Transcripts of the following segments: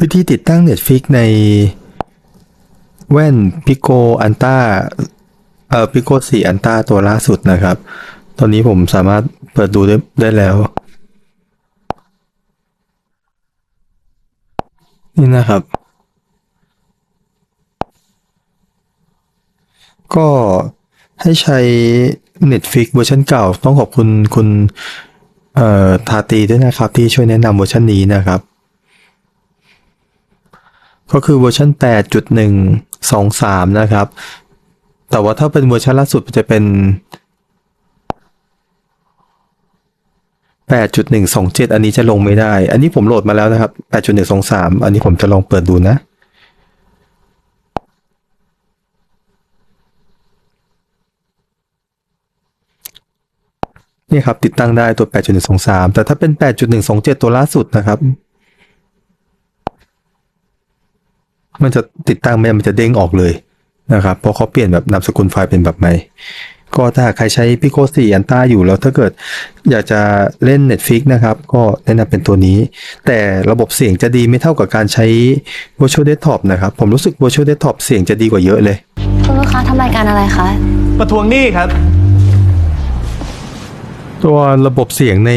วิธีติดตั้ง Netflix ในแว่น Pico Anta เอ่อ Pico 4 Anta ตัวล่าสุดนะครับ ตอนนี้ผมสามารถเปิดดูได้ได้แล้ว นี่นะครับ ก็ให้ใช้ Netflix เวอร์ชันเก่า ต้องขอบคุณคุณเอ่อทาตีด้วยนะครับ ที่ช่วยแนะนำเวอร์ชันนี้นะครับ ก็คือเวอร์ชัน8.123 นะครับ แต่ว่าถ้าเป็นเวอร์ชันล่าสุดจะเป็น 8.127 อันนี้จะลงไม่ได้ อันนี้ผมโหลดมาแล้วนะครับ 8.123 อันนี้ผมจะลองเปิดดูนะนี่ครับติดตั้งได้ตัว 8.123 แต่ถ้าเป็น 8.127 ตัวล่าสุดนะครับ มันจะติดตั้งไม่ได้มันจะเด้งออกเลยนะครับเพราะเขาเปลี่ยนแบบนามสกุลไฟล์เป็นแบบใหม่ก็ถ้าหากใครใช้ Pico 4อันต้าอยู่แล้วถ้าเกิดอยากจะเล่น Netflix นะครับ ก็แนะนำเป็นตัวนี้ แต่ระบบเสียงจะดีไม่เท่ากับการใช้ Virtual Desktop นะครับ ผมรู้สึก Virtual Desktop เสียงจะดีกว่าเยอะเลย คุณลูกค้าทำรายการอะไรคะ ประท้วงหนี้ครับ ตัวระบบเสียงใน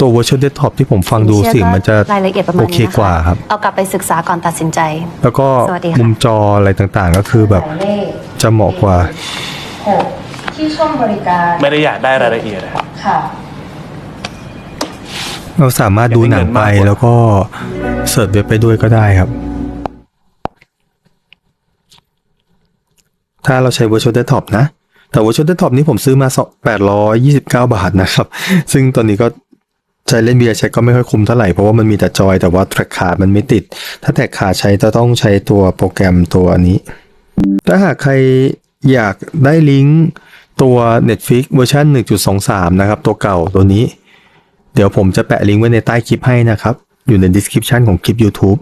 ตัว Virtual Desktop ที่ผมฟังดูชื่อเสียงมันจะรายละเอียดประมาณโอนี้เคนะคะกว่าครับ เอากลับไปศึกษาก่อนตัดสินใจ แล้วก็สวัสดีค่ะ มุมจออะไรต่างๆ ก็คือแบบหมายเลขจะเหมาะกว่า หกที่ช่องบริการไม่ได้อยากได้รายละเอียดนะครับค่ะ เราสามารถดูหนังไปอยากได้เงินมากกว่า แล้วก็เสิร์ชเว็บไปด้วยก็ได้ครับ ถ้าเราใช้ Virtual Desktop นะ แต่ Virtual Desktop นี้ผมซื้อมา829 บาทนะครับ ซึ่งตอนนี้ก็ ใช้เล่น VR ใช้ก็ไม่ค่อยคุ้มเท่าไหร่ เพราะว่ามันมีแต่จอยแต่ว่าแทร็กขาดมันไม่ติด ถ้าแทร็กขาดใช้จะต้องใช้ตัวโปรแกรมตัวนี้ ถ้าหากใครอยากได้ลิงก์ตัว Netflix เวอร์ชัน1.23 นะครับ ตัวเก่าตัวนี้ เดี๋ยวผมจะแปะลิงก์ไว้ในใต้คลิปให้นะครับ อยู่ใน description ของคลิป YouTube